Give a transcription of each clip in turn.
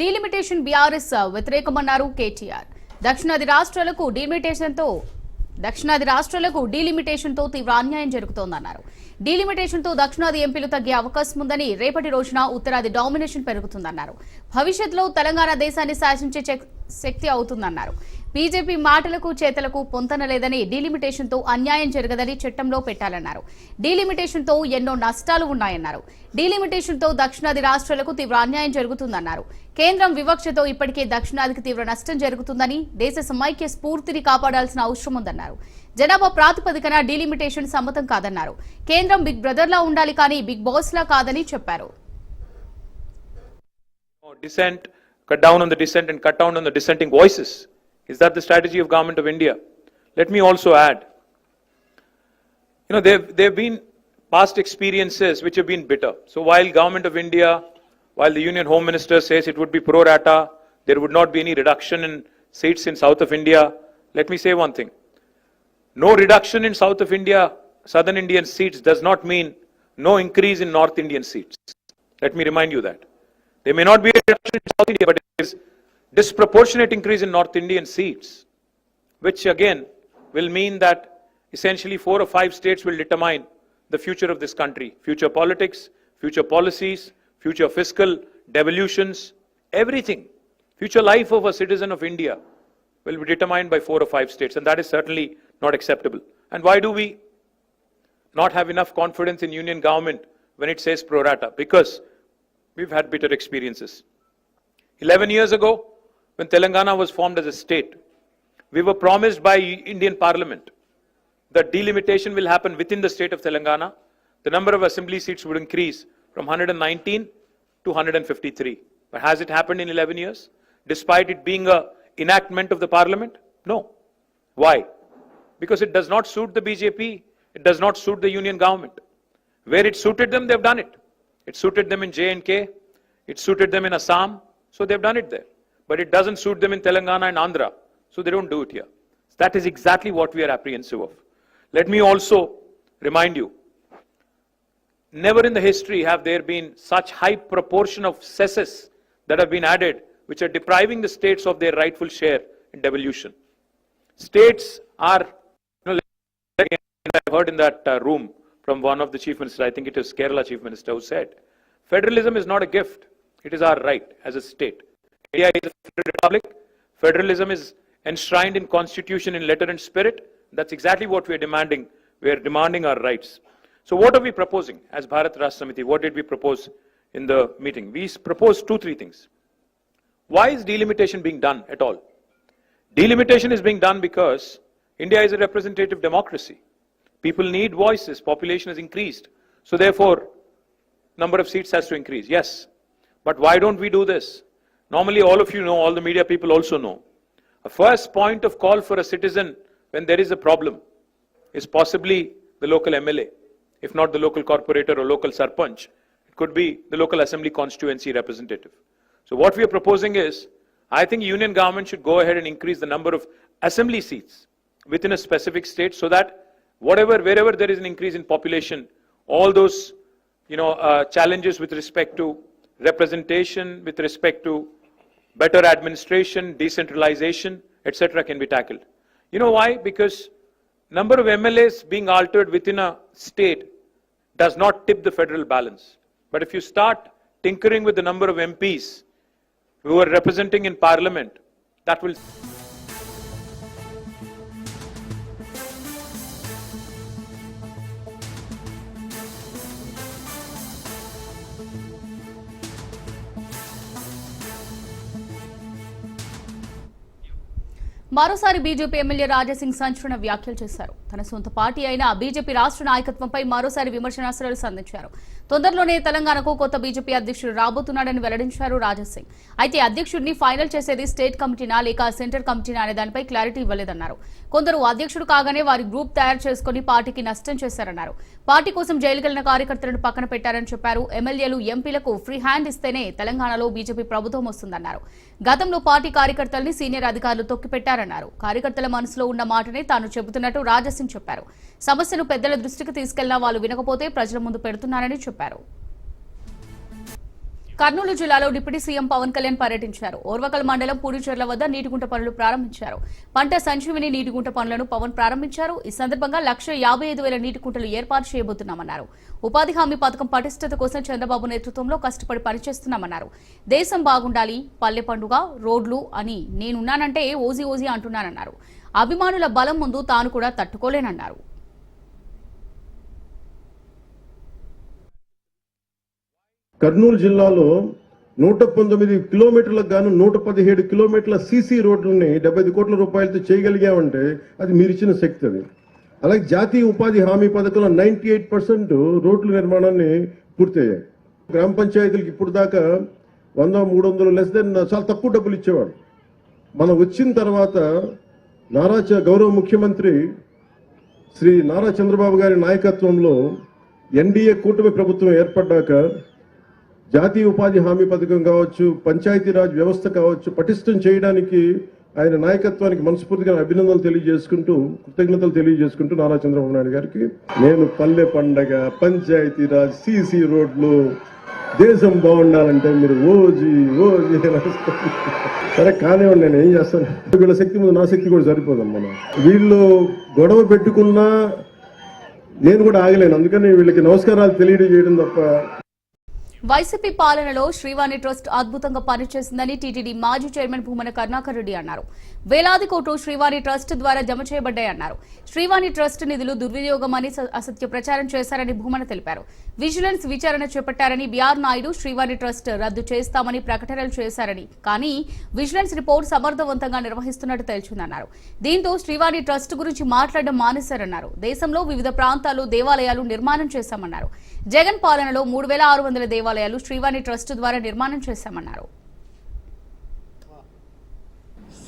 Delimitation BRS వ్యతిరేకమన్నారు KTR. దక్షిణాది రాష్ట్రాలకు డీలిమిటేషన్తో దక్షిణాది రాష్ట్రాలకు డీలిమిటేషన్తో తీవ్ర అన్యాయం జరుగుతోందన్నారు. డీలిమిటేషన్తో దక్షిణాది ఎంపీలు తగ్గే అవకాశం ఉందని రేపటి రోజున ఉత్తరాది డామినేషన్ పెరుగుతుందన్నారు. భవిష్యత్తులో తెలంగాణ దేశాన్ని శాసించే శక్తి అవుతుందన్నారు. బీజేపీ మాటలకు చేతలకు పొంతన లేదని డీలిమిటేషన్తో అన్యాయం జరగదని చట్టంలో పెట్టాలన్నారు. డీలిమిటేషన్తో ఎన్నో నష్టాలు ఉన్నాయన్నారు. డీలిమిటేషన్తో దక్షిణాది రాష్ట్రాలకు తీవ్ర అన్యాయం జరుగుతుందన్నారు. కేంద్రం వివక్షతో ఇప్పటికే దక్షిణాదికి తీవ్ర నష్టం జరుగుతుందని దేశ సమైక్య స్ఫూర్తిని కాపాడాల్సిన అవసరం ఉందన్నారు. జనాభా ప్రాతిపదికన డీలిమిటేషన్ సమ్మతం కాదన్నారు. కేంద్రం బిగ్ బ్రదర్లా ఉండాలి కానీ బిగ్ బాస్ లా కాదని చెప్పారు. Dissent, cut down on the dissent and cut down on the dissenting voices. Is that the strategy of government of India? Let me also add, you know, there have been past experiences which have been bitter. So while government of India, while the Union Home Minister says it would be pro rata, there would not be any reduction in seats in south of India. Let me say one thing. No reduction in south of India, southern Indian seats does not mean no increase in north Indian seats. Let me remind you that. There may not be a reduction in South India, but there is disproportionate increase in North Indian seats, which again will mean that essentially four or five states will determine the future of this country, future politics, future policies, future fiscal devolutions, everything. Future life of a citizen of India will be determined by four or five states, and that is certainly not acceptable. And why do we not have enough confidence in union government when it says pro rata? Because we've had bitter experiences. 11 years ago, when Telangana was formed as a state, we were promised by Indian Parliament that delimitation will happen within the state of Telangana. The number of assembly seats would increase from 119 to 153. But has it happened in 11 years? Despite it being a enactment of the parliament? No. Why? Because it does not suit the BJP, it does not suit the union government. Where it suited them, they've done it. It suited them in J&K, it suited them in Assam, so they've done it there. But it doesn't suit them in Telangana and Andhra, so they don't do it here. That is exactly what we are apprehensive of. Let me also remind you, never in the history have there been such high proportion of cesses that have been added, which are depriving the states of their rightful share in devolution. States are, you know, I've heard in that uh, room from one of the chief ministers, I think it is Kerala chief minister, who said, federalism is not a gift, it is our right as a state. India is a republic. Federalism is enshrined in constitution in letter and spirit. That's exactly what we are demanding. We are demanding our rights. So what are we proposing as Bharat Rashtra Samiti? What did we propose in the meeting? We proposed two, three things. Why is delimitation being done at all? Delimitation is being done because India is a representative democracy. People need voices, population has increased. So therefore, number of seats has to increase. Yes. But why don't we do this? Normally, all of you know, all the media people also know. A first point of call for a citizen when there is a problem is possibly the local MLA, if not the local corporator or local sarpanch. It could be the local assembly constituency representative. So what we are proposing is, I think union government should go ahead and increase the number of assembly seats within a specific state so that whatever, wherever there is an increase in population, all those, you know, uh, challenges with respect to representation, with respect to better administration, decentralization, etc. can be tackled. You know why? Because number of MLAs being altered within a state does not tip the federal balance. But if you start tinkering with the number of MPs who are representing in parliament, that will మరోసారి BJP MLA Raja Singh సంచలన వ్యాఖ్యలు చేశారు. తన సొంత party అయిన BJP రాష్ట్ర నాయకత్వంపై మరోసారి విమర్శనాస్త్రాలు సంధించారు. తొందరలోనే తెలంగాణకు కొత్త బీజేపీ అధ్యక్షుడు రాబోతున్నాడని వెల్లడించారు రాజాసింగ్. అయితే అధ్యక్షుడిని ఫైనల్ చేసేది స్టేట్ కమిటీనా లేక సెంటర్ కమిటీనా అనే దానిపై క్లారిటీ ఇవ్వలేదన్నారు. కొందరు అధ్యక్షుడు కాగానే వారి గ్రూప్ తయారు చేసుకుని పార్టీకి నష్టం చేశారన్నారు. పార్టీ కోసం జైలుకెళ్ళిన కార్యకర్తలను పక్కన పెట్టారని చెప్పారు. ఎమ్మెల్యేలు ఎంపీలకు ఫ్రీ హ్యాండ్ ఇస్తేనే తెలంగాణలో బీజేపీ ప్రభుత్వం వస్తుందన్నారు. గతంలో పార్టీ కార్యకర్తల్ని సీనియర్ అధికారులు తొక్కిపెట్టారన్నారు కార్యకర్తల మనసులో ఉన్న మాటనే తాను చెబుతున్నట్టు రాజసింగ్ చెప్పారు. సమస్యను పెద్దల దృష్టికి తీసుకెళ్ళినా వాళ్ళు వినకపోతే ప్రజల ముందు పెడుతున్నారని చెప్పారు. కర్నూలు జిల్లాలో డిప్యూటీ సీఎం పవన్ కళ్యాణ్ పర్యటించారు. ఓర్వకల్ మండలం పూడిచెర్ల వద్ద నీటిగుంట పనులు ప్రారంభించారు. పంట సంజీవిని నీటిగుంట పనులను పవన్ ప్రారంభించారు. ఈ సందర్భంగా లక్ష యాభై ఐదు వేల నీటి కుంటలు ఏర్పాటు చేయబోతున్నామన్నారు. ఉపాధి హామీ పథకం పటిష్టత కోసం చంద్రబాబు నేతృత్వంలో కష్టపడి పనిచేస్తున్నామన్నారు. దేశం బాగుండాలి పల్లె పండుగ రోడ్లు అని నేనున్నానంటే ఓజీ ఓజీ అంటున్నానన్నారు. అభిమానుల బలం ముందు తాను కూడా తట్టుకోలేనన్నారు. కర్నూలు జిల్లాలో నూట పంతొమ్మిది కిలోమీటర్లకు గాను నూట పదిహేడు కిలోమీటర్ల సీసీ రోడ్లని డెబ్బై ఐదు కోట్ల రూపాయలతో చేయగలిగామంటే అది మీరిచ్చిన శక్తి అది. అలాగే జాతీయ ఉపాధి హామీ పథకంలో నైంటీ ఎయిట్ పర్సెంట్ రోడ్ల నిర్మాణాన్ని పూర్తయ్యాయి. గ్రామ పంచాయతీలకు ఇప్పుడు దాకా వంద మూడు వందలు లెస్ దెన్ చాలా తక్కువ డబ్బులు ఇచ్చేవాడు మనం వచ్చిన తర్వాత నారా చ- గౌరవ ముఖ్యమంత్రి శ్రీ నారా చంద్రబాబు గారి నాయకత్వంలో ఎన్డీఏ కూటమి ప్రభుత్వం ఏర్పడ్డాక జాతీయ ఉపాధి హామీ పథకం కావచ్చు పంచాయతీరాజ్ వ్యవస్థ కావచ్చు పటిష్టం చేయడానికి ఆయన నాయకత్వానికి మనస్ఫూర్తిగా అభినందనలు తెలియజేసుకుంటూ కృతజ్ఞతలు తెలియజేసుకుంటూ నారా చంద్రబాబు నాయుడు గారికి నేను పల్లె పండగ పంచాయతీరాజ్ సీసీ రోడ్లు దేశం బాగుండాలంటే మీరు ఓజీ ఓజీ సరే కానివ్వండి నేను ఏం చేస్తాను? వీళ్ళ శక్తి ముందు నా శక్తి కూడా సరిపోదాం మనం వీళ్ళు గొడవ పెట్టుకున్నా నేను కూడా ఆగలేను. అందుకని వీళ్ళకి నమస్కారాలు తెలియజేయడం తప్ప వైసీపీ పాలనలో శ్రీవాణి ట్రస్ట్ అద్భుతంగా పనిచేసిందని టీటీడీ మాజీ చైర్మన్ భూమన కరుణాకర్ రెడ్డి అన్నారు. వేలాది కోట్లు శ్రీవాణి ట్రస్ట్ ద్వారా జమ చేయబడ్డాయన్నారు శ్రీవాణి ట్రస్ట్ నిధులు దుర్వినియోగమని అసత్య ప్రచారం చేశారని భూమన తెలిపారు. విజిలెన్స్ విచారణ చేపట్టారని బీఆర్ నాయుడు శ్రీవాణి ట్రస్ట్ రద్దు చేస్తామని ప్రకటనలు చేశారని కానీ విజిలెన్స్ రిపోర్ట్ సమర్థవంతంగా నిర్వహిస్తున్నట్టు తేల్చిందన్నారు. దీంతో శ్రీవాణి ట్రస్ట్ గురించి మాట్లాడడం మానేశారన్నారు. దేశంలో వివిధ ప్రాంతాల్లో దేవాలయాలు నిర్మాణం చేశామన్నారు. జగన్ పాలనలో మూడు వేల ఆరు వందల దేవాలయాలు శ్రీవాణి ట్రస్ట్ ద్వారా నిర్మాణం చేశామన్నారు.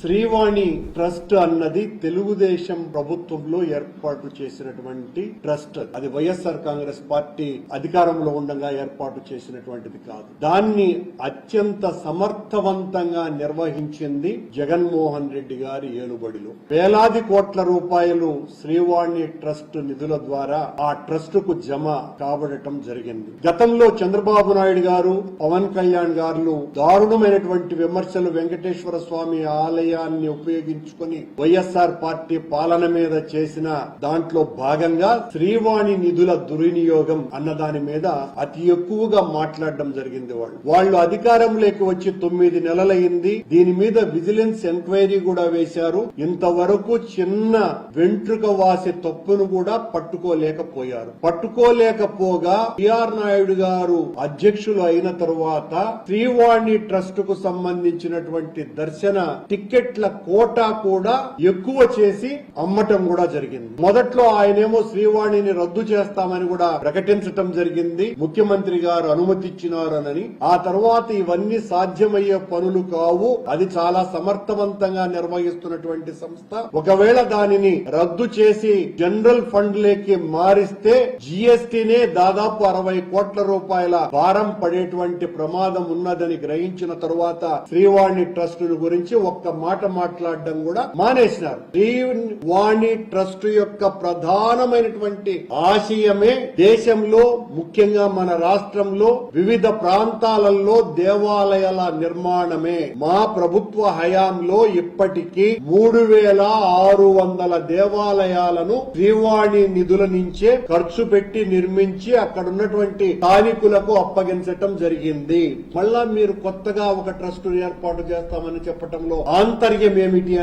శ్రీవాణి ట్రస్ట్ అన్నది తెలుగుదేశం ప్రభుత్వంలో ఏర్పాటు చేసినటువంటి ట్రస్ట్. అది వైఎస్ఆర్ కాంగ్రెస్ పార్టీ అధికారంలో ఉండగా ఏర్పాటు చేసినటువంటిది కాదు. దాన్ని అత్యంత సమర్థవంతంగా నిర్వహించింది జగన్మోహన్ రెడ్డి గారి ఏలుబడిలో. వేలాది కోట్ల రూపాయలు శ్రీవాణి ట్రస్ట్ నిధుల ద్వారా ఆ ట్రస్ట్కు జమ కాబడటం జరిగింది. గతంలో చంద్రబాబు నాయుడు గారు పవన్ కళ్యాణ్ గారు దారుణమైనటువంటి విమర్శలు వెంకటేశ్వర స్వామి ఆలయాన్ని ఉపయోగించుకుని వైఎస్ఆర్ పార్టీ పాలన మీద చేసిన దాంట్లో భాగంగా శ్రీవాణి నిధుల దుర్వినియోగం అన్న దాని మీద అతి ఎక్కువగా మాట్లాడడం జరిగింది వాళ్ళు. వాళ్ళు అధికారంలోకి వచ్చి తొమ్మిది నెలలైంది దీని మీద విజిలెన్స్ ఎంక్వైరీ కూడా వేశారు. ఇంతవరకు చిన్న వెంట్రుక వాసి తప్పును కూడా పట్టుకోలేకపోయారు. పట్టుకోలేకపోగా బిఆర్ నాయుడు గారు అధ్యక్షులు అయిన తరువాత శ్రీవాణి ట్రస్ట్కు సంబంధించినటువంటి దర్శన టికెట్ల కోటా కూడా ఎక్కువ చేసి అమ్మటం కూడా జరిగింది. మొదట్లో ఆయనేమో శ్రీవాణిని రద్దు చేస్తామని కూడా ప్రకటించటం జరిగింది. ముఖ్యమంత్రి గారు అనుమతిచ్చినారనని. ఆ తర్వాత ఇవన్నీ సాధ్యమయ్యే పనులు కావు. అది చాలా సమర్థవంతంగా నిర్వహిస్తున్నటువంటి సంస్థ. ఒకవేళ దానిని రద్దు చేసి జనరల్ ఫండ్ లేకి మారిస్తే జిఎస్టీనే దాదాపు అరవై కోట్ల రూపాయల భారం పడేటువంటి ప్రమాదం ఉన్నదని గ్రహించిన తరువాత శ్రీవాణి ట్రస్ట్ గురించి ఒక్క మాట మాట్లాడడం కూడా మానేసినారు. శ్రీవాణి ట్రస్ట్ యొక్క ప్రధానమైనటువంటి ఆశయమే దేశంలో ముఖ్యంగా మన రాష్ట్రంలో వివిధ ప్రాంతాలలో దేవాలయాల నిర్మాణమే. మా ప్రభుత్వ హయాంలో ఇప్పటికీ మూడు వేల ఆరు వందల దేవాలయాలను శ్రీవాణి నిధుల నుంచే ఖర్చు పెట్టి నిర్మించి అక్కడ ఉన్నటువంటి స్థానికులకు అప్పగించటం జరిగింది. మళ్ళా మీరు కొత్తగా ఒక ట్రస్ట్ ఏర్పాటు చేస్తామని చెప్పటంలో ఆంతర్యం ఏమిటి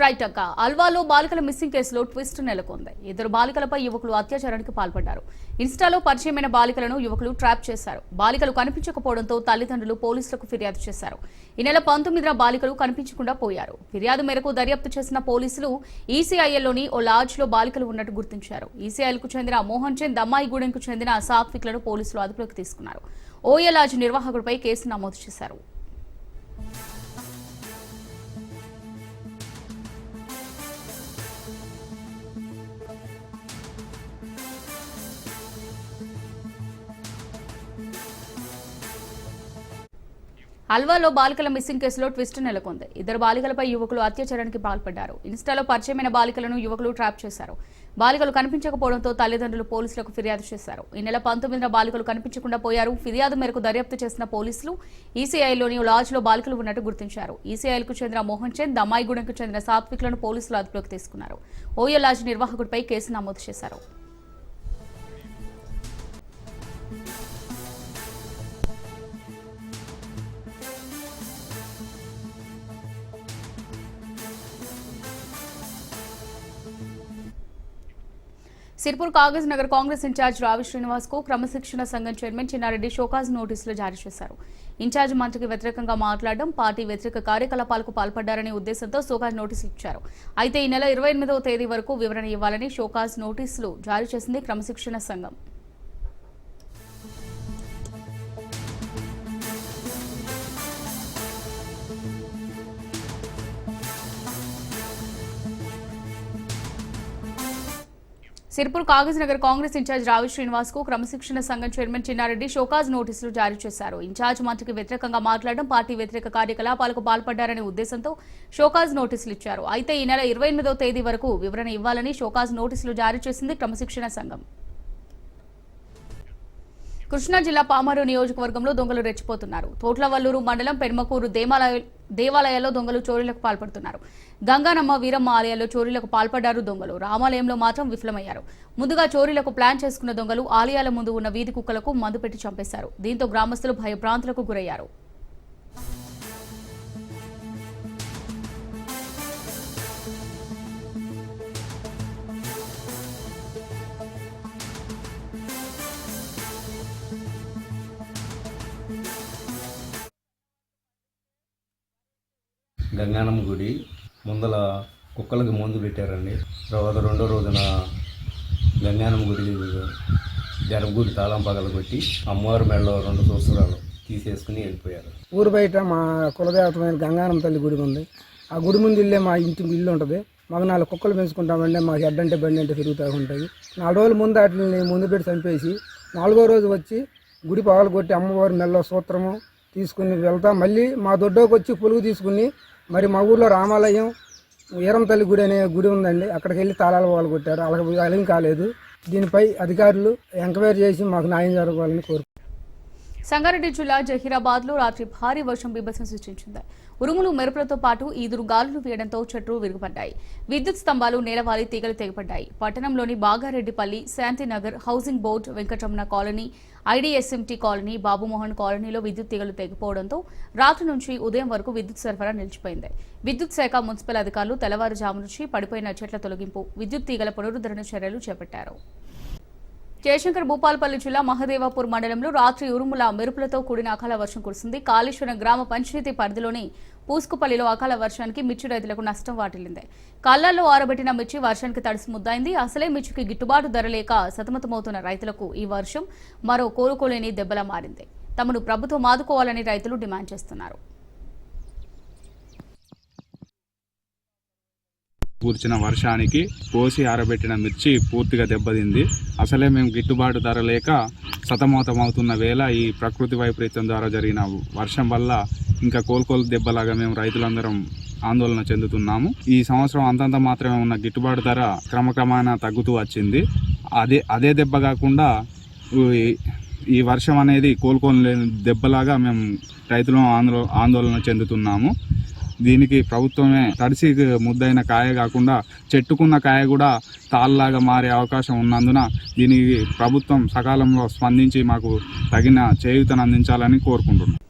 రైట్ అక్క. అల్వాలో బాలికల మిస్సింగ్ కేసులో ట్విస్ట్ నెలకొంది. ఇద్దరు బాలికలపై యువకులు అత్యాచారానికి పాల్పడ్డారు. ఇన్స్టాలో పరిచయమైన బాలికలను యువకులు ట్రాప్ చేశారు. బాలికలు కనిపించకపోవడంతో తల్లిదండ్రులు పోలీసులకు ఫిర్యాదు చేశారు. ఈ నెల పంతొమ్మిదిన బాలికలు కనిపించకుండా పోయారు. ఫిర్యాదు మేరకు దర్యాప్తు చేసిన పోలీసులు ఈసీఐఎల్లోని ఓ లాడ్జ్లో బాలికలు ఉన్నట్టు గుర్తించారు. ఈసీఐఎల్కు చెందిన మోహన్ చంద్ అమ్మాయిగూడెంకు చెందిన సాత్విక్లను పోలీసులు అదుపులోకి తీసుకున్నారు. ఓఏ లాడ్జ్ నిర్వాహకుడిపై కేసు నమోదు చేశారు. అల్వాలో బాలికల మిస్సింగ్ కేసులో ట్విస్ట్ నెలకొంది. ఇద్దరు బాలికలపై యువకులు అత్యాచారానికి పాల్పడ్డారు. ఇన్స్టాలో పరిచయమైన బాలికలను యువకులు ట్రాప్ చేశారు. బాలికలు కనిపించకపోవడంతో తల్లిదండ్రులు పోలీసులకు ఫిర్యాదు చేశారు. ఈ నెల పంతొమ్మిదిన బాలికలు కనిపించకుండా పోయారు. ఫిర్యాదు మేరకు దర్యాప్తు చేసిన పోలీసులు ఈసీఐలోని లాడ్జ్లో బాలికలు ఉన్నట్టు గుర్తించారు. ఈసీఐలకు చెందిన మోహన్ చంద్ దమ్మాయిగూడెంకు చెందిన సాత్విక్లను పోలీసులు అదుపులోకి తీసుకున్నారు. ఓయో లాజ్ నిర్వాహకుడిపై కేసు నమోదు చేశారు. సిర్పూర్ కాగజ్ నగర్ కాంగ్రెస్ ఇన్ఛార్జ్ రావి శ్రీనివాస్కు క్రమశిక్షణ సంఘం చైర్మన్ చిన్నారెడ్డి షోకాజ్ నోటీసులు జారీ చేశారు. ఇన్ఛార్జ్ మంత్రికి వ్యతిరేకంగా మాట్లాడడం పార్టీ వ్యతిరేక కార్యకలాపాలకు పాల్పడ్డారనే ఉద్దేశంతో షోకాజ్ నోటీసులు ఇచ్చారు. అయితే ఈ నెల ఇరవై ఎనిమిదవ తేదీ వరకు వివరణ ఇవ్వాలని షోకాజ్ నోటీసులు జారీ చేసింది క్రమశిక్షణ సంఘం. సిర్పూర్ కాగజ్ నగర్ కాంగ్రెస్ ఇన్ఛార్జ్ రావి శ్రీనివాస్కు క్రమశిక్షణ సంఘం చైర్మన్ చిన్నారెడ్డి షోకాజ్ నోటీసులు జారీ చేశారు. ఇన్ఛార్జ్ మంత్రికి వ్యతిరేకంగా మాట్లాడడం పార్టీ వ్యతిరేక కార్యకలాపాలకు పాల్పడ్డారనే ఉద్దేశంతో షోకాజ్ నోటీసులు ఇచ్చారు. అయితే ఈ నెల ఇరవై ఎనిమిదో తేదీ వరకు వివరణ ఇవ్వాలని షోకాజ్ నోటీసులు జారీ చేసింది క్రమశిక్షణ సంఘం. కృష్ణా జిల్లా పామారు నియోజకవర్గంలో దొంగలు రెచ్చిపోతున్నారు. తోట్లవల్లూరు మండలం పెన్మకూరు దేవాలయ దేవాలయాల్లో దొంగలు చోరీలకు పాల్పడుతున్నారు. గంగానమ్మ వీరమ్మ ఆలయాల్లో చోరీలకు పాల్పడ్డారు దొంగలు. రామాలయంలో మాత్రం విఫలమయ్యారు. ముందుగా చోరీలకు ప్లాన్ చేసుకున్న దొంగలు ఆలయాల ముందు ఉన్న వీధి కుక్కలకు మందు పెట్టి చంపేశారు. దీంతో గ్రామస్తులు భయభ్రాంతులకు గురయ్యారు. గంగానమ్మ గుడి ముందల కుక్కలకి మందు పెట్టారండి. తర్వాత రెండో రోజున గంగానం గుడి గర్భగుడి తాళం పగల కొట్టి అమ్మవారి మెడలో రెండు సంవత్సరాలు తీసేసుకుని వెళ్ళిపోయారు. ఊరు బయట మా కులదేవతమైన గంగానం తల్లి గుడి ఉంది. ఆ గుడి ముందు ఇల్లే మా ఇంటి ఇల్లు ఉంటుంది. మాకు నాలుగు కుక్కలు పెంచుకుంటామండి మాకు ఎడ్డంటే బండి అంటే తిరుగుతూ ఉంటాయి. నాలుగు రోజుల ముందు వాటిని ముందు పెట్టి చంపేసి నాలుగో రోజు వచ్చి గుడి పగలు కొట్టి అమ్మవారి మెల్ల సూత్రము తీసుకుని వెళ్తా. మళ్ళీ మా దొడ్డోకి వచ్చి పొలుగు తీసుకుని మరి మా ఊర్లో రామాలయం వీరం తల్లి గుడి అనే గుడి ఉందండి. అక్కడికి వెళ్ళి తాళాల వాళ్ళు కొట్టారు. అలాగే అలం కాలేదు. దీనిపై అధికారులు ఎంక్వైరీ చేసి మాకు న్యాయం జరగాలని కోరుకుంటున్నారు సంగారెడ్డి జిల్లా జహీరాబాద్లో రాత్రి భారీ వర్షం బీభత్సం సృష్టించింది. ఉరుములు మెరుపులతో పాటు ఈదురు గాలులు వీయడంతో చెట్లు విరుగుపడ్డాయి. విద్యుత్ స్తంభాలు నేలవాలి తీగలు తెగపడ్డాయి. పట్టణంలోని Bagareddipalli Shantinagar housing board Venkataramana colony IDSMT colony Babumohan కాలనీలో విద్యుత్ తీగలు తెగిపోవడంతో రాత్రి నుంచి ఉదయం వరకు విద్యుత్ సరఫరా నిలిచిపోయింది. విద్యుత్ శాఖ మున్సిపల్ అధికారులు తెల్లవారుజాము నుంచి పడిపోయిన చెట్ల తొలగింపు విద్యుత్ తీగల పునరుద్ధరణ చర్యలు చేపట్టారు. జయశంకర్ భూపాలపల్లి జిల్లా మహదేవాపూర్ మండలంలో రాత్రి ఉరుముల మెరుపులతో కూడిన అకాల వర్షం కురిసింది. కాళేశ్వరం గ్రామ పంచాయతీ పరిధిలోని పూసుకుపల్లిలో అకాల వర్షానికి మిర్చి రైతులకు నష్టం వాటిల్లింది. కళ్ళల్లో ఆరబెట్టిన మిర్చి వర్షానికి తడిసి ముద్దాయింది అసలే మిర్చికి గిట్టుబాటు ధర లేక సతమతమవుతున్న రైతులకు ఈ వర్షం మరో కోలుకోలేని దెబ్బలా మారింది. తమను ప్రభుత్వం ఆదుకోవాలని రైతులు డిమాండ్ చేస్తున్నారు. కూర్చిన వర్షానికి కోసి ఆరబెట్టిన మిర్చి పూర్తిగా దెబ్బతింది. అసలే మేము గిట్టుబాటు ధర లేక సతమతమవుతున్న వేళ ఈ ప్రకృతి వైపరీత్యం ద్వారా జరిగిన వర్షం వల్ల ఇంకా కోలుకోలు దెబ్బలాగా మేము రైతులందరం ఆందోళన చెందుతున్నాము. ఈ సంవత్సరం అంతంత మాత్రమే ఉన్న గిట్టుబాటు ధర క్రమక్రమాన తగ్గుతూ వచ్చింది. అదే అదే దెబ్బ కాకుండా ఈ- ఈ వర్షం అనేది కోలుకోలేని దెబ్బలాగా మేము రైతులు ఆందోళన ఆందోళన చెందుతున్నాము. దీనికి ప్రభుత్వమే తడిసి ముద్దైన కాయ కాకుండా చెట్టుకున్న కాయ కూడా తాళ్ళలాగా మారే అవకాశం ఉన్నందున దీనికి ప్రభుత్వం సకాలంలో స్పందించి మాకు తగిన చేయూతను అందించాలని కోరుకుంటున్నాం.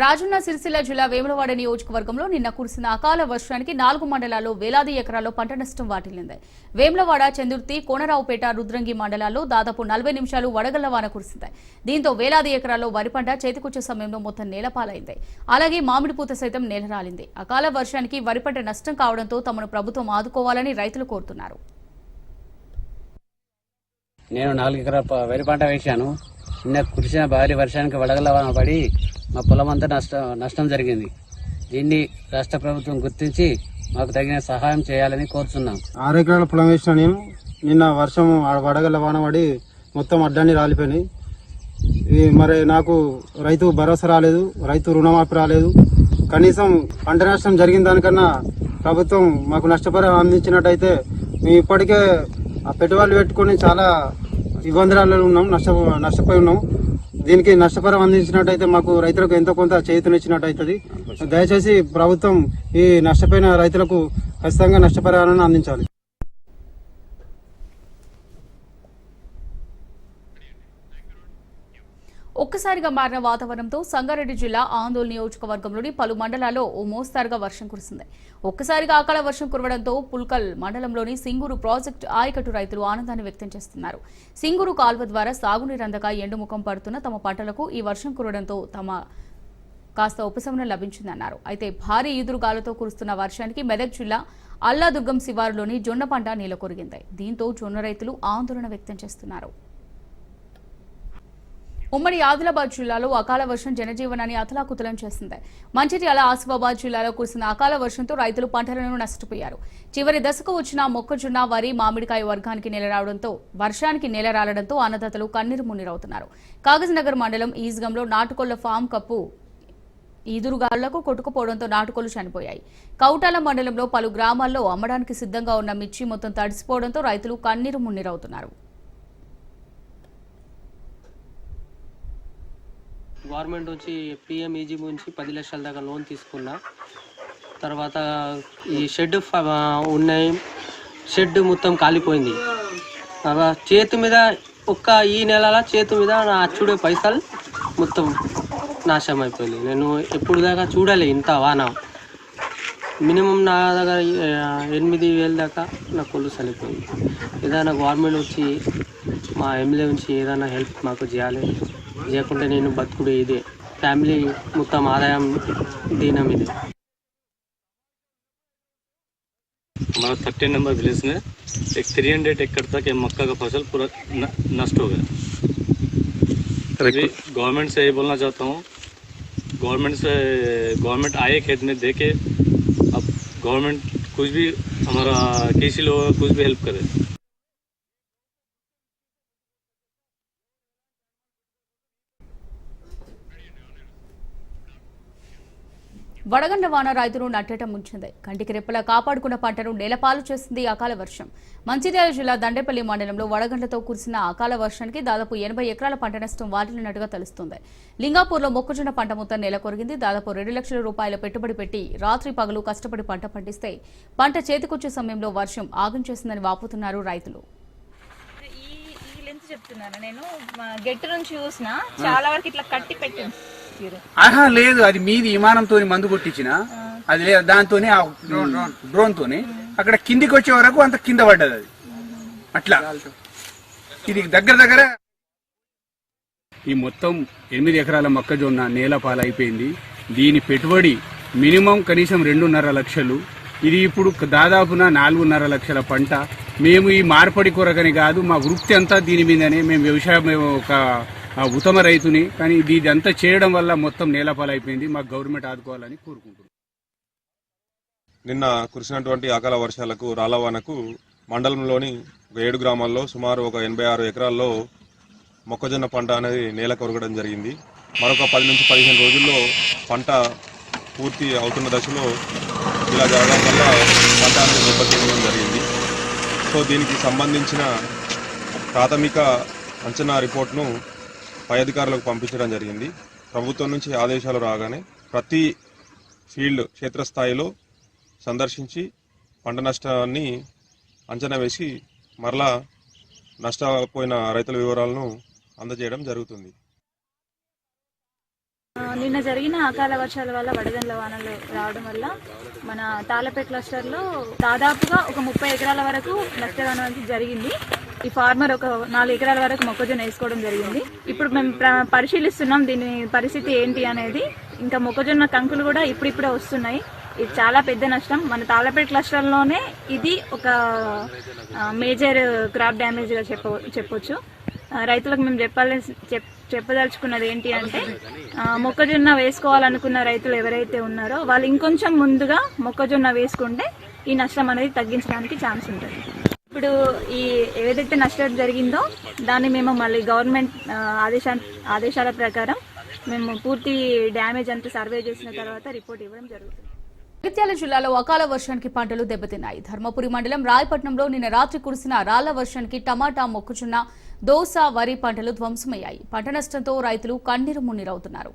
రాజన్న సిరిసిల్ల జిల్లా వేములవాడ నియోజకవర్గంలో నిన్న కురిసిన అకాల వర్షానికి నాలుగు మండలాల్లో వేలాది ఎకరాల్లో పంట నష్టం వాటిల్లింది. వేములవాడ చందుర్తి కోనరావుపేట రుద్రంగి మండలాల్లో దాదాపు నలభై నిమిషాలు వడగళ్ళ వాన కురిసింది. దీంతో వేలాది ఎకరాల్లో వరి పంట చేతికొచ్చే సమయంలో మొత్తం నేలపాలైంది. అలాగే మామిడి పూత సైతం నేలరాలింది అకాల వర్షానికి వరి పంట నష్టం కావడంతో తమను ప్రభుత్వం ఆదుకోవాలని రైతులు కోరుతున్నారు. నేను నాలుగు ఎకరాల వరి పంట వేశాను. నిన్న కురిసిన భారీ వర్షానికి వడగల వాన పడి మా పొలమంతా నష్టం నష్టం జరిగింది. దీన్ని రాష్ట్ర ప్రభుత్వం గుర్తించి మాకు తగిన సహాయం చేయాలని కోరుతున్నాం ఆరు ఎకరాల పొలం వేసిన నేను నిన్న వర్షం వడగల వాన పడి మొత్తం అడ్డాన్ని రాలిపోయినాయి. ఈ మరి నాకు రైతు భరోసా రాలేదు రైతు రుణమాఫీ రాలేదు. కనీసం పంట నష్టం జరిగిన దానికన్నా ప్రభుత్వం మాకు నష్టపరిహారం అందించినట్టయితే మేము ఇప్పటికే ఆ పెట్టుబడులు పెట్టుకొని చాలా ఇబ్బందులలో ఉన్నాం నష్ట నష్టపోయి ఉన్నాం. దీనికి నష్టపరిహారం అందించినట్టయితే మాకు రైతులకు ఎంతో కొంత చేతునిచ్చినట్టు అవుతుంది దయచేసి ప్రభుత్వం ఈ నష్టపోయిన రైతులకు ఖచ్చితంగా నష్టపరిహారాన్ని అందించాలి. ఒక్కసారిగా మారిన వాతావరణంతో సంగారెడ్డి జిల్లా ఆందోళన నియోజకవర్గంలోని పలు మండలాల్లో ఓ మోస్తారుగా వర్షం కురిసింది. ఒక్కసారిగా అకాల వర్షం కురవడంతో పుల్కల్ మండలంలోని సింగూరు ప్రాజెక్టు ఆయకట్టు రైతులు ఆనందాన్ని వ్యక్తం చేస్తున్నారు. సింగూరు కాల్వ ద్వారా సాగునీరు అందక ఎండుముఖం పడుతున్న తమ పంటలకు ఈ వర్షం కురవడంతో తమ కాస్త ఉపశమనం లభించిందన్నారు. అయితే భారీ ఈదురుగాలతో కురుస్తున్న వర్షానికి మెదక్ జిల్లా అల్లాదుర్గం శివారులోని జొన్న పంట నీలకొరిగింది. దీంతో జొన్న రైతులు ఆందోళన వ్యక్తం చేస్తున్నారు. ఉమ్మడి ఆదిలాబాద్ జిల్లాలో అకాల వర్షం జనజీవనాన్ని అతలాకుతలం చేసింది. మంచిర్యాల ఆసిఫాబాద్ జిల్లాలో కురిసిన అకాల వర్షంతో రైతులు పంటలను నష్టపోయారు. చివరి దశకు వచ్చిన మొక్కజొన్న వరి మామిడికాయ వర్గానికి నెలరావడంతో వర్షానికి నెలరాలడంతో అన్నదాతలు కన్నీరు మున్నీరవుతున్నారు. కాగజ్నగర్ మండలం ఈజ్గంలో నాటుకోళ్ళ ఫామ్ కప్పు ఈదురుగాళ్ళకు కొట్టుకుపోవడంతో నాటుకోలు చనిపోయాయి. కౌటాల మండలంలో పలు గ్రామాల్లో అమ్మడానికి సిద్ధంగా ఉన్న మిర్చి మొత్తం తడిసిపోవడంతో రైతులు కన్నీరు మున్నీరవుతున్నారు. గవర్నమెంట్ నుంచి పిఎం ఈజీ నుంచి పది లక్షల దాకా లోన్ తీసుకున్నా. తర్వాత ఈ షెడ్ ఉన్నాయి. షెడ్ మొత్తం కాలిపోయింది. అలా చేతి మీద ఒక్క ఈ నెలల చేతి మీద నా అచ్చుడే పైసలు మొత్తం నాశనం అయిపోయింది నేను ఎప్పుడు దాకా చూడలే ఇంత వాన. మినిమం నా దగ్గర ఆ, ఎనిమిది వేల దాకా నా కొల్లు చనిపోయింది ఏదైనా గవర్నమెంట్ వచ్చి మా ఎమ్మెల్యే నుంచి ఏదైనా హెల్ప్ మాకు చేయాలి చేయకుంటే నేను బతుకుడు ఇదే ఫ్యామిలీ మొత్తం ఆదాయం దీనం ఇదే हमारा थर्टीन नंबर विलेज में एक थ्री हंड्रेड एकड़ तक ये मक्का का फसल पूरा न, नष्ट हो गया अभी गवर्नमेंट से ये बोलना चाहता हूँ गवर्नमेंट से गवर्नमेंट आए खेत में देखे अब गवर्नमेंट कुछ भी हमारा किसी लोग कुछ भी हेल्प करे। వడగండ వాన రైతును నట్టేట ముంచింది. కంటికి రెప్పలా కాపాడుకున్న పంటను నేలపాలు చేసింది అకాల వర్షం. మంచిర్యాల జిల్లా దండేపల్లి మండలంలో వడగండ్లతో కురిసిన అకాల వర్షానికి దాదాపు ఎనభై ఎకరాల పంట నష్టం వాటిల్లినట్టుగా తెలుస్తోంది. లింగాపూర్లో మొక్కజొన్న పంట మొత్తం నేల కొరిగింది. దాదాపు రెండు లక్షల రూపాయల పెట్టుబడి పెట్టి రాత్రి పగలు కష్టపడి పంట పండిస్తే పంట చేతికొచ్చే సమయంలో వర్షం ఆగం చేసిందని వాపుతున్నారు రైతులు. చెప్తున్నాను. నేను మా నుంచి చూసిన చాలా వరకు ఇట్లా కట్టి పెట్టింది. ఆహా లేదు. అది మీది విమానంతో మందు కొట్టించిన అది లేదు దాంతో డ్రోన్ తోని అక్కడ కిందికి వచ్చే వరకు అంత కింద పడ్డది అది. అట్లా. ఇది దగ్గర దగ్గర ఈ మొత్తం ఎనిమిది ఎకరాల మొక్కజొన్న నేల పాలైపోయింది. దీని పెట్టుబడి మినిమం కనీసం రెండున్నర లక్షలు. ఇది ఇప్పుడు దాదాపున నాలుగున్నర లక్షల పంట. మేము ఈ మార్పడి కొరకని కాదు మా వృత్తి అంతా దీని మీదనే. మేము వ్యవసాయం ఒక ఆ, ఉత్తమ రైతుని కానీ ఇది ఇదంతా చేయడం వల్ల మొత్తం నేలపాలైపోయింది. మాకు గవర్నమెంట్ ఆదుకోవాలని కోరుకుంటున్నాం. నిన్న కురిసినటువంటి అకాల వర్షాలకు రాలవానకు మండలంలోని ఒక ఏడు గ్రామాల్లో సుమారు ఒక ఎనభై ఆరు ఎకరాల్లో మొక్కజొన్న పంట అనేది నేల కొరగడం జరిగింది. మరొక పది నుంచి పదిహేను రోజుల్లో పంట పూర్తి అవుతున్న దశలో ఇలా జరగడం వల్ల పంట అనేది దెబ్బతినడం జరిగింది. సో దీనికి సంబంధించిన ప్రాథమిక అంచనా రిపోర్ట్ను పై అధికారులకు పంపించడం జరిగింది. ప్రభుత్వం నుంచి ఆదేశాలు రాగానే ప్రతి ఫీల్డ్ క్షేత్రస్థాయిలో సందర్శించి పంట నష్టాన్ని అంచనా వేసి మరలా నష్టపోయిన రైతుల వివరాలను అందజేయడం జరుగుతుంది. నిన్న జరిగిన అకాల వర్షాల వల్ల వడగండ్ల వానలు రావడం వల్ల మన తాళపేట క్లస్టర్లో దాదాపుగా ఒక ముప్పై ఎకరాల వరకు నష్టం అనేది జరిగింది. ఈ ఫార్మర్ ఒక నాలుగు ఎకరాల వరకు మొక్కజొన్న వేసుకోవడం జరిగింది. ఇప్పుడు మేము పరిశీలిస్తున్నాం దీని పరిస్థితి ఏంటి అనేది. ఇంకా మొక్కజొన్న కంకులు కూడా ఇప్పుడిప్పుడే వస్తున్నాయి. ఇది చాలా పెద్ద నష్టం. మన తాళపేట క్లస్టర్లోనే ఇది ఒక మేజర్ క్రాప్ డ్యామేజ్గా చెప్ప చెప్పొచ్చు. రైతులకు మేము చెప్పాలి చెప్ చెప్పదలుచుకున్నది ఏంటి అంటే మొక్కజొన్న వేసుకోవాలనుకున్న రైతులు ఎవరైతే ఉన్నారో వాళ్ళు ఇంకొంచెం ముందుగా మొక్కజొన్న వేసుకుంటే ఈ నష్టం అనేది తగ్గించడానికి ఛాన్స్ ఉంటుంది. ఇప్పుడు ఈ ఏదైతే నష్టం జరిగిందో దాన్ని మేము మళ్ళీ గవర్నమెంట్ ఆదేశా ఆదేశాల ప్రకారం మేము పూర్తి డ్యామేజ్ అంతా సర్వే చేసిన తర్వాత రిపోర్ట్ ఇవ్వడం జరుగుతుంది. జగిత్యాల జిల్లాలో అకాల వర్షానికి పంటలు దెబ్బతిన్నాయి. ధర్మపురి మండలం రాయపట్నంలో నిన్న రాత్రి కురిసిన రాళ్ళ వర్షానికి టమాటా మొక్కుచున్న దోస వరి పంటలు ధ్వంసమయ్యాయి. పంట నష్టంతో రైతులు కన్నీరు మున్నీరవుతున్నారు.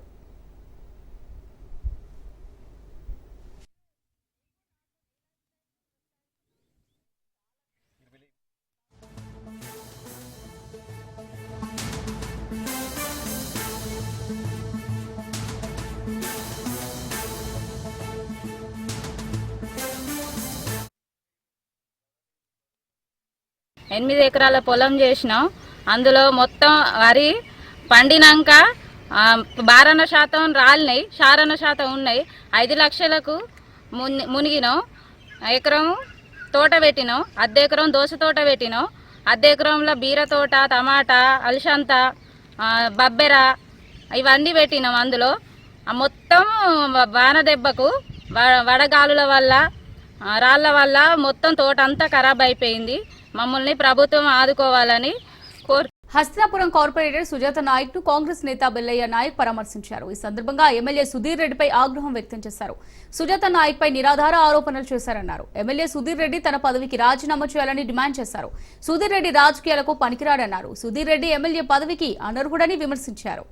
ఎనిమిది ఎకరాల పొలం చేసినాం. అందులో మొత్తం వరి పండినాక బారణ శాతం రాలినాయి సారణ శాతం ఉన్నాయి. ఐదు లక్షలకు మునిగినాం. ఎకరం తోట పెట్టినాం. అర్ధ ఎకరం దోస తోట పెట్టినాం. అర్ధ ఎకరంలో బీర తోట టమాటా అలసంత బబ్బెర ఇవన్నీ పెట్టినాం అందులో. మొత్తం వాన దెబ్బకు వ- వడగాలుల వల్ల రాళ్ళ వల్ల మొత్తం తోట అంతా ఖరాబ్ అయిపోయింది. మమ్మల్ని ప్రభుత్వం ఆదుకోవాలని కోరు హస్తినాపురం కార్పొరేటర్ సుజాత నాయక్ను కాంగ్రెస్ నేత బెల్లయ్య నాయక్ పరామర్శించారు. ఈ సందర్భంగా ఎమ్మెల్యే సుధీర్ రెడ్డిపై ఆగ్రహం వ్యక్తం చేశారు. సుజాత నాయక్ పై నిరాధార ఆరోపణలు చేశారన్నారు. ఎమ్మెల్యే సుధీర్ రెడ్డి తన పదవికి రాజీనామా చేయాలని డిమాండ్ చేశారు. సుధీర్ రెడ్డి రాజకీయాలకు పనికిరాడన్నారు. సుధీర్ రెడ్డి ఎమ్మెల్యే పదవికి అనర్హుడని విమర్శించారు.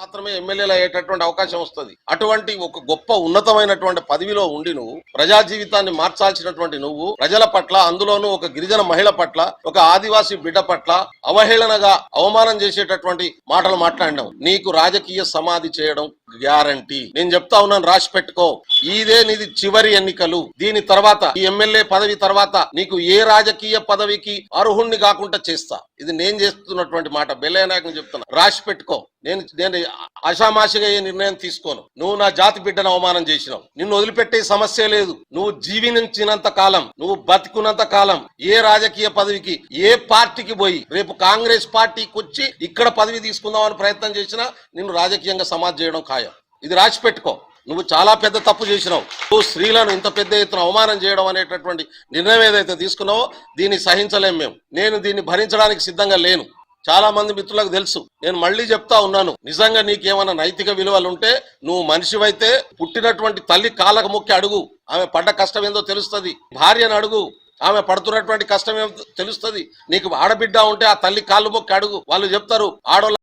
మాత్రమే ఎమ్మెల్యేలు అయ్యేటటువంటి అవకాశం వస్తుంది. అటువంటి ఒక గొప్ప ఉన్నతమైనటువంటి పదవిలో ఉండి నువ్వు ప్రజా జీవితాన్ని మార్చాల్సినటువంటి నువ్వు ప్రజల పట్ల అందులోనూ ఒక గిరిజన మహిళ పట్ల ఒక ఆదివాసీ బిడ్డ పట్ల అవహేళనగా అవమానం చేసేటటువంటి మాటలు మాట్లాడినావు. నీకు రాజకీయ సమాధి చేయడం గ్యారంటీ. నేను చెప్తా ఉన్నాను రాసి పెట్టుకో. ఇదే నీది చివరి ఎన్నికలు. దీని తర్వాత ఈ ఎమ్మెల్యే పదవి తర్వాత నీకు ఏ రాజకీయ పదవికి అర్హుణ్ణి కాకుండా చేస్తా. ఇది నేను చేస్తున్నటువంటి మాట. బెల్లయ్య నాయకుని చెప్తున్నా. రాసి పెట్టుకో. నేను నేను ఆషామాషిగా ఏ నిర్ణయం తీసుకోను. నువ్వు నా జాతి బిడ్డను అవమానం చేసినావు. నిన్ను వదిలిపెట్టే సమస్య లేదు. నువ్వు జీవించినంత కాలం నువ్వు బతికున్నంత కాలం ఏ రాజకీయ పదవికి ఏ పార్టీకి పోయి రేపు కాంగ్రెస్ పార్టీకి వచ్చి ఇక్కడ పదవి తీసుకుందామని ప్రయత్నం చేసినా నిన్ను రాజకీయంగా సమాజ్ చేయడం ఖాయం. ఇది రాసి పెట్టుకో. నువ్వు చాలా పెద్ద తప్పు చేసినావు. నువ్వు స్త్రీలను ఇంత పెద్ద ఎత్తున అవమానం చేయడం అనేటటువంటి నిర్ణయం ఏదైతే తీసుకున్నావో దీన్ని సహించలేం మేము. నేను దీన్ని భరించడానికి సిద్ధంగా లేను. చాలా మంది మిత్రులకు తెలుసు. నేను మళ్ళీ చెప్తా ఉన్నాను. నిజంగా నీకేమైనా నైతిక విలువలు ఉంటే నువ్వు మనిషివైతే పుట్టినటువంటి తల్లి కాళ్ళకు మొక్కి అడుగు. ఆమె పడ్డ కష్టం ఏందో తెలుస్తుంది. భార్యను అడుగు. ఆమె పడుతున్నటువంటి కష్టం ఏమో తెలుస్తుంది. నీకు ఆడబిడ్డ ఉంటే ఆ తల్లి కాళ్ళు మొక్కి అడుగు. వాళ్ళు చెప్తారు ఆడోళ్ళ